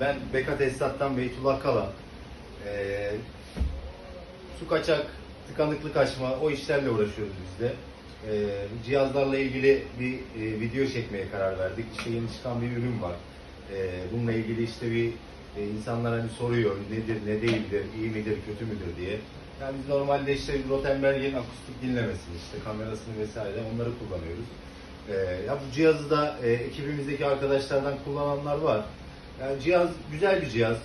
ben Beka Tesisat'tan Beytullah Kala. Ee, su kaçak, tıkanıklık açma o işlerle uğraşıyoruz biz de. Ee, cihazlarla ilgili bir e, video çekmeye karar verdik. İşte yeni çıkan bir ürün var. Ee, bununla ilgili işte bir e, insanlar hani soruyor nedir, ne değildir, iyi midir, kötü müdür diye. Yani biz normalde işte Rottenberg'in akustik dinlemesini, işte kamerasını vesaire onları kullanıyoruz. Ee, ya bu cihazı da e, ekibimizdeki arkadaşlardan kullananlar var. Yani cihaz güzel bir cihaz.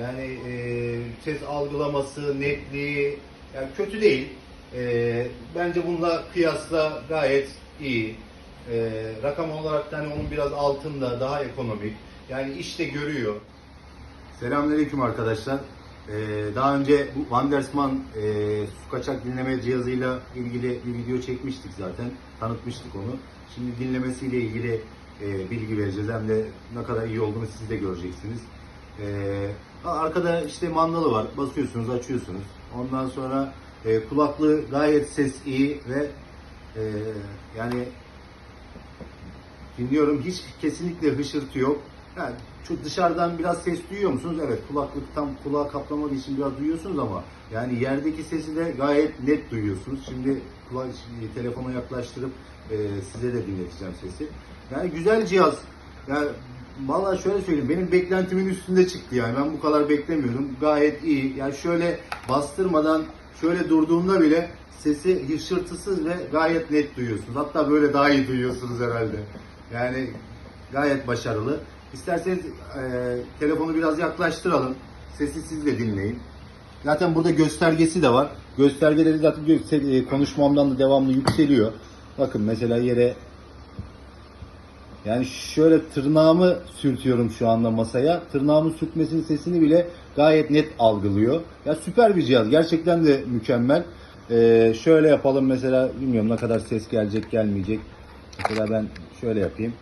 Yani e, ses algılaması, netliği yani kötü değil. E, bence bununla kıyasla gayet iyi. E, rakam olarak da hani onun biraz altında, daha ekonomik. Yani işte görüyor. Selamünaleyküm arkadaşlar. Ee, daha önce bu Wandersman e, su kaçak dinleme cihazıyla ilgili bir video çekmiştik zaten. Tanıtmıştık onu. Şimdi dinlemesiyle ilgili e, bilgi vereceğiz. Hem de ne kadar iyi olduğunu siz de göreceksiniz. Ee, arkada işte mandalı var. Basıyorsunuz, açıyorsunuz. Ondan sonra e, kulaklığı gayet ses iyi ve e, yani Dinliyorum. Hiç kesinlikle hışırtı yok. Yani şu dışarıdan biraz ses duyuyor musunuz? Evet kulaklık tam kulağa kaplamadığı için biraz duyuyorsunuz ama yani yerdeki sesi de gayet net duyuyorsunuz. Şimdi kulak, şimdi telefona yaklaştırıp e, size de dinleteceğim sesi. Yani güzel cihaz. Yani Valla şöyle söyleyeyim, benim beklentimin üstünde çıktı yani. Ben bu kadar beklemiyordum. Gayet iyi. Yani şöyle bastırmadan, şöyle durduğunda bile sesi hışırtısız ve gayet net duyuyorsunuz. Hatta böyle daha iyi duyuyorsunuz herhalde. Yani gayet başarılı. İsterseniz e, telefonu biraz yaklaştıralım. Sesi siz de dinleyin. Zaten burada göstergesi de var. Göstergeleri zaten e, konuşmamdan da devamlı yükseliyor. Bakın mesela yere yani şöyle tırnağımı sürtüyorum şu anda masaya. Tırnağımın sürtmesinin sesini bile gayet net algılıyor. Ya süper bir cihaz. Gerçekten de mükemmel. Ee, şöyle yapalım mesela bilmiyorum ne kadar ses gelecek gelmeyecek. Mesela ben şöyle yapayım.